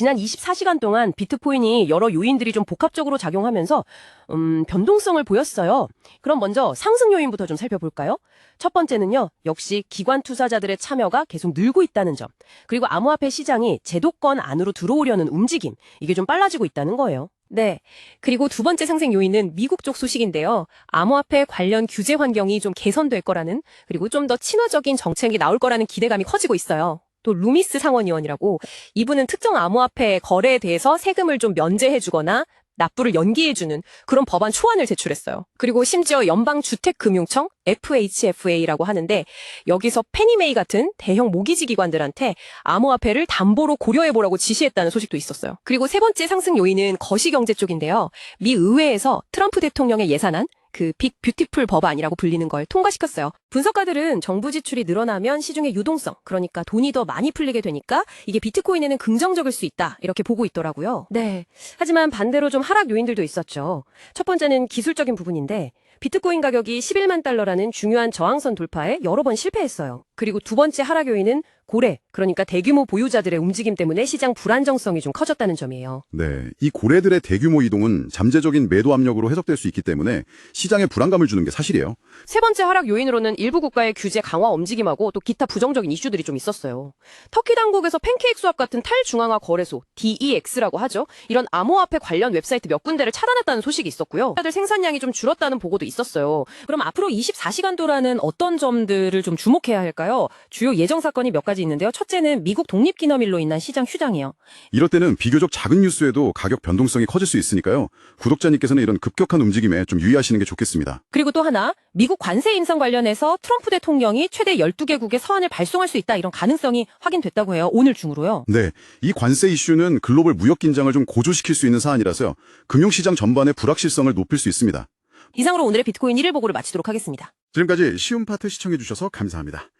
지난 24시간 동안 비트코인이 여러 요인들이 좀 복합적으로 작용하면서 음, 변동성을 보였어요. 그럼 먼저 상승 요인부터 좀 살펴볼까요? 첫 번째는요. 역시 기관 투자자들의 참여가 계속 늘고 있다는 점. 그리고 암호화폐 시장이 제도권 안으로 들어오려는 움직임. 이게 좀 빨라지고 있다는 거예요. 네. 그리고 두 번째 상승 요인은 미국 쪽 소식인데요. 암호화폐 관련 규제 환경이 좀 개선될 거라는 그리고 좀 더 친화적인 정책이 나올 거라는 기대감이 커지고 있어요. 또 루미스 상원의원이라고 이분은 특정 암호화폐 거래에 대해서 세금을 좀 면제해주거나 납부를 연기해주는 그런 법안 초안을 제출했어요. 그리고 심지어 연방주택금융청 FHFA라고 하는데 여기서 페니메이 같은 대형 모기지 기관들한테 암호화폐를 담보로 고려해보라고 지시했다는 소식도 있었어요. 그리고 세 번째 상승 요인은 거시경제 쪽인데요. 미 의회에서 트럼프 대통령의 예산안 그 빅 뷰티풀 법안이라고 불리는 걸 통과시켰어요. 분석가들은 정부 지출이 늘어나면 시중의 유동성, 그러니까 돈이 더 많이 풀리게 되니까 이게 비트코인에는 긍정적일 수 있다. 이렇게 보고 있더라고요. 네. 하지만 반대로 좀 하락 요인들도 있었죠. 첫 번째는 기술적인 부분인데 비트코인 가격이 11만 달러라는 중요한 저항선 돌파에 여러 번 실패했어요. 그리고 두 번째 하락 요인은 고래, 그러니까 대규모 보유자들의 움직임 때문에 시장 불안정성이 좀 커졌다는 점이에요. 네, 이 고래들의 대규모 이동은 잠재적인 매도 압력으로 해석될 수 있기 때문에 시장에 불안감을 주는 게 사실이에요. 세 번째 하락 요인으로는 일부 국가의 규제 강화 움직임하고 또 기타 부정적인 이슈들이 좀 있었어요. 터키 당국에서 팬케이크 수합 같은 탈중앙화 거래소 DEX라고 하죠. 이런 암호화폐 관련 웹사이트 몇 군데를 차단했다는 소식이 있었고요. 다들 생산량이 좀 줄었다는 보고도 있었어요. 그럼 앞으로 24시간도라는 어떤 점들을 좀 주목해야 할까요? 주요 예정 사건이 몇 가지 있는데요. 첫째는 미국 독립기념일로 인한 시장 휴장이요. 이럴 때는 비교적 작은 뉴스에도 가격 변동성이 커질 수 있으니까요. 구독자님께서는 이런 급격한 움직임에 좀 유의하시는 게 좋겠습니다. 그리고 또 하나, 미국 관세 인상 관련해서 트럼프 대통령이 최대 12개국에 서한을 발송할 수 있다 이런 가능성이 확인됐다고 해요. 오늘 중으로요. 네, 이 관세 이슈는 글로벌 무역 긴장을 좀 고조시킬 수 있는 사안이라서요. 금융시장 전반의 불확실성을 높일 수 있습니다. 이상으로 오늘의 비트코인 1일 보고를 마치도록 하겠습니다. 지금까지 쉬운 파트 시청해주셔서 감사합니다.